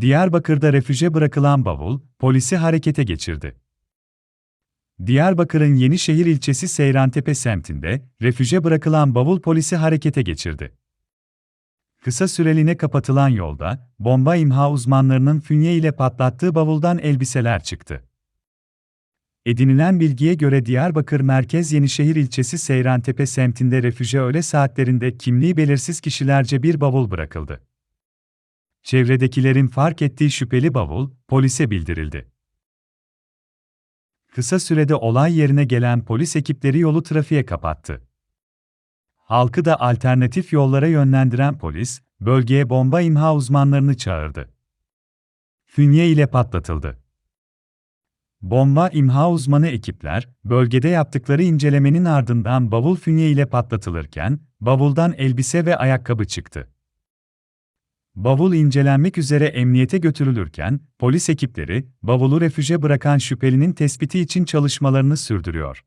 Diyarbakır'da refüje bırakılan bavul, polisi harekete geçirdi. Diyarbakır'ın Yenişehir ilçesi Seyrantepe semtinde, refüje bırakılan bavul polisi harekete geçirdi. Kısa süreliğine kapatılan yolda, bomba imha uzmanlarının fünye ile patlattığı bavuldan elbiseler çıktı. Edinilen bilgiye göre Diyarbakır Merkez Yenişehir ilçesi Seyrantepe semtinde refüje öğle saatlerinde kimliği belirsiz kişilerce bir bavul bırakıldı. Çevredekilerin fark ettiği şüpheli bavul, polise bildirildi. Kısa sürede olay yerine gelen polis ekipleri yolu trafiğe kapattı. Halkı da alternatif yollara yönlendiren polis, bölgeye bomba imha uzmanlarını çağırdı. Fünye ile patlatıldı. Bomba imha uzmanı ekipler, bölgede yaptıkları incelemenin ardından bavul fünye ile patlatılırken, bavuldan elbise ve ayakkabı çıktı. Bavul incelenmek üzere emniyete götürülürken, polis ekipleri, bavulu refüje bırakan şüphelinin tespiti için çalışmalarını sürdürüyor.